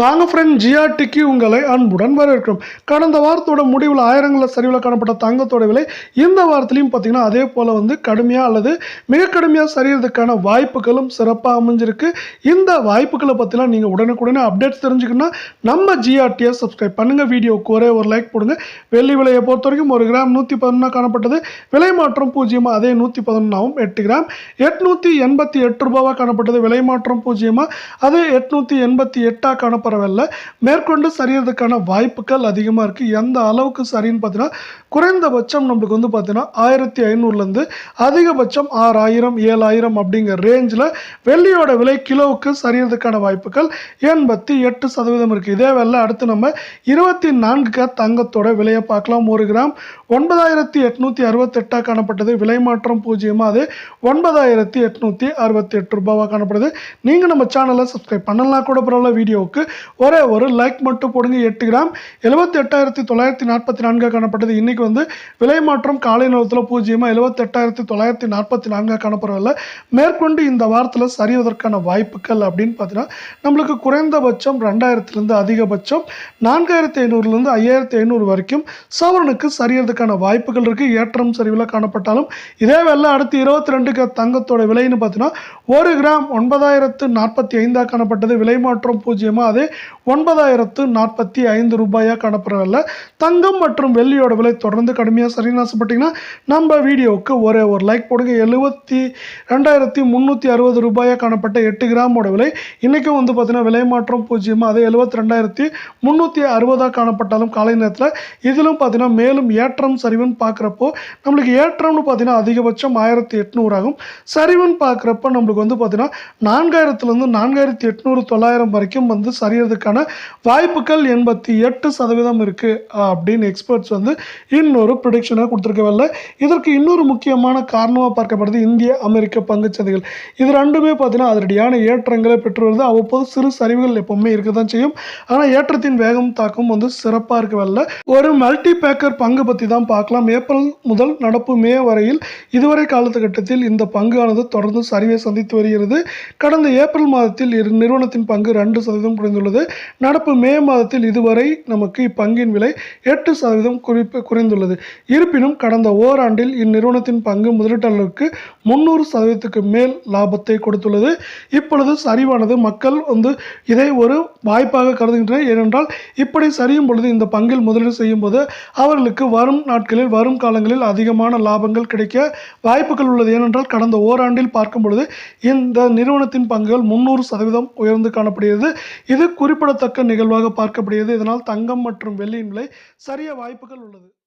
வாங்க ஃப்ரெண்ட் ஜிஆர்டிக்கு உங்களை அன்புடன் வரவேற்கிறோம். கடந்த வாரத்தோட முடிவில் ஆயிரங்களில் சரிவில் காணப்பட்ட தங்கத்தோட விலை இந்த வாரத்திலையும் பார்த்தீங்கன்னா அதே போல் வந்து கடுமையாக அல்லது மிக கடுமையாக சரியறதுக்கான வாய்ப்புகளும் சிறப்பாக அமைஞ்சிருக்கு. இந்த வாய்ப்புகளை பற்றிலாம் நீங்கள் உடனுக்குடனே அப்டேட்ஸ் தெரிஞ்சுக்கணும்னா நம்ம ஜிஆர்டியை சப்ஸ்கிரைப் பண்ணுங்கள் வீடியோவுக்கு ஒரே ஒரு லைக் போடுங்க. வெள்ளி விலையை பொறுத்த வரைக்கும் ஒரு கிராம் நூற்றி பதினொன்றா காணப்பட்டது. விலை மாற்றம் பூஜ்ஜியமாக அதே நூற்றி பதினொன்றாவும் எட்டு கிராம். எட்நூற்றி எண்பத்தி எட்டு ரூபாவாக காணப்பட்டது. விலை மாற்றம் பூஜ்ஜியமாக அதே எட்நூற்றி எண்பத்தி எட்டாக காணப்படவில்லை மேற்கொண்டு சரியறதுக்கான வாய்ப்புகள் அதிகமாக இருக்குது எந்த அளவுக்கு சரின்னு பார்த்தீங்கன்னா குறைந்தபட்சம் நம்மளுக்கு வந்து பார்த்தீங்கன்னா ஆயிரத்தி ஐநூறுலேருந்து அதிகபட்சம் ஆறாயிரம் ஏழாயிரம் அப்படிங்கிற ரேஞ்சில் வெள்ளியோட விலை கிலோவுக்கு சரியறதுக்கான வாய்ப்புகள் எண்பத்தி எட்டு சதவீதம் இருக்குது இதே வேலை அடுத்து நம்ம இருபத்தி நான்கு தங்கத்தோட விலையை பார்க்கலாம். ஒரு கிராம் ஒன்பதாயிரத்தி எட்நூற்றி அறுபத்தெட்டாக காணப்பட்டது. விலை மாற்றம் பூஜ்ஜியமாக அது ஒன்பதாயிரத்தி எட்நூற்றி அறுபத்தி எட்டு ரூபாவாக காணப்படுது. நீங்கள் நம்ம சேனலை சப்ஸ்கிரைப் பண்ணலாம் கூட பரவாயில்ல. வீடியோவுக்கு ஒரே ஒரு லைக் மட்டும் போடுங்க எட்டு கிராம் எழுபத்தி எட்டாயிரத்தி தொள்ளாயிரத்தி நாற்பத்தி நான்காக காணப்பட்டது. இன்றைக்கி வந்து விலை மாற்றம் காலை நேரத்தில் பூஜ்ஜியமாக எழுபத்தி எட்டாயிரத்தி தொள்ளாயிரத்தி நாற்பத்தி நான்காக காணப்படவில்லை. மேற்கொண்டு இந்த வாரத்தில் சரிவதற்கான வாய்ப்புகள் அப்படின்னு பார்த்தீங்கன்னா நம்மளுக்கு குறைந்தபட்சம் ரெண்டாயிரத்துலேருந்து அதிகபட்சம் நான்காயிரத்தி ஐநூறுலேருந்து ஐயாயிரத்தி ஐநூறு வரைக்கும் சவரனுக்கு சரியறதுக்கான வாய்ப்புகள் இருக்குது ஏற்றம் சரிவில் காணப்பட்டாலும் இதே வேலை அடுத்து இருபத்தி ரெண்டுக்கு தங்கத்தோட விலைன்னு பார்த்தீங்கன்னா ஒரு கிராம் ஒன்பதாயிரத்து நாற்பத்தி ஐந்தாக காணப்பட்டது. விலை மாற்றம் பூஜ்ஜியமாக அதே ஒன்பதாயிரத்து நாற்பத்தி ஐந்து ரூபாயாக காணப்படவில்லை தங்கம் மற்றும் வெள்ளியோட விலை தொடர்ந்து கடுமையாக சரின்னு ஆசைப்பட்டீங்கன்னா நம்ம வீடியோவுக்கு ஒரே ஒரு லைக் போடுங்க. எழுபத்தி ரெண்டாயிரத்தி முந்நூற்றி அறுபது ரூபாயாக காணப்பட்ட எட்டு கிராமோட விலை. இன்றைக்கும் வந்து பார்த்தீங்கன்னா விலை மாற்றம் பூஜ்ஜியமாக அதே எழுபத்தி ரெண்டாயிரத்தி முந்நூற்றி அறுபதாக காணப்பட்டாலும் காலை நேரத்தில். இதிலும் பார்த்திங்கன்னா மேலும் ஏற்றம் சரிவுன்னு பார்க்குறப்போ நம்மளுக்கு ஏற்றம்னு பார்த்தீங்கன்னா அதிகபட்சம் ஆயிரத்தி எட்நூறாகும் சரிவுன்னு பார்க்குறப்ப நம்மளுக்கு வந்து பார்த்தீங்கன்னா நான்காயிரத்துலேருந்து நான்காயிரத்தி எட்நூறு தொள்ளாயிரம் வரைக்கும் வந்து சரியறதுக்கான வாய்ப்புகள் எண்பத்தி எட்டு சதவீதம் இருக்குது அப்படின்னு எக்ஸ்பர்ட்ஸ் வந்து இன்னொரு ப்ரிடிக்ஷனாக கொடுத்துருக்கவில்லை இதற்கு இன்னொரு முக்கியமான காரணமாக பார்க்கப்படுது இந்திய அமெரிக்க பங்குச்சந்தைகள். இது ரெண்டுமே பார்த்தீங்கன்னா அதிரடியான ஏற்றங்களை பெற்று வருது அவ்வப்போது சிறு சரிவுகள் எப்பவுமே இருக்க தான் செய்யும். ஆனால் ஏற்றத்தின் வேகம் தாக்கம் வந்து சிறப்பாக இருக்கவில்லை ஒரு மல்டி பேக்கர் பங்கு பற்றி தான் பார்க்கலாம். ஏப்ரல் முதல் நடப்பு மே வரையில் இதுவரை காலகட்டத்தில் இந்த பங்கானது தொடர்ந்து சரிவை சந்தித்து வருகிறது. கடந்த ஏப்ரல் மாதத்தில் இரு நிறுவனத்தின் பங்கு ரெண்டு சதவீதம் குறைந்துள்ளது. நடப்பு மே மாதத்தில் இதுவரை நமக்கு இப்பங்கின் விலை எட்டு சதவீதம் குறிப்பு குறைந்துள்ளது. இருப்பினும் கடந்த ஓராண்டில் இந்நிறுவனத்தின் பங்கு முதலீட்டாளருக்கு முன்னூறு சதவீதத்துக்கு மேல் லாபத்தை கொடுத்துள்ளது. இப்பொழுது சரிவானது மக்கள் வந்து இதை ஒரு வாய்ப்பாக கருதுகின்றனர். ஏனென்றால் இப்படி சரியும் பொழுது இந்த பங்கில் முதலீடு செய்யும் போது அவர்களுக்கு வரும் நாட்களில் வரும் காலங்களில் அதிகமான லாபங்கள் கிடைக்க வாய்ப்புகள் உள்ளது. ஏனென்றால் கடந்த ஓராண்டில் பார்க்கும் பொழுது இந்த நிறுவனத்தின் பங்குகள் முந்நூறு சதவீதம் உயர்ந்து காணப்படுகிறது. இது குறிப்பிடத்தக்க நிகழ்வாக பார்க்கப்படுகிறது. இதனால் தங்கம் மற்றும் வெள்ளியின் விலை சரிய வாய்ப்புகள் உள்ளது.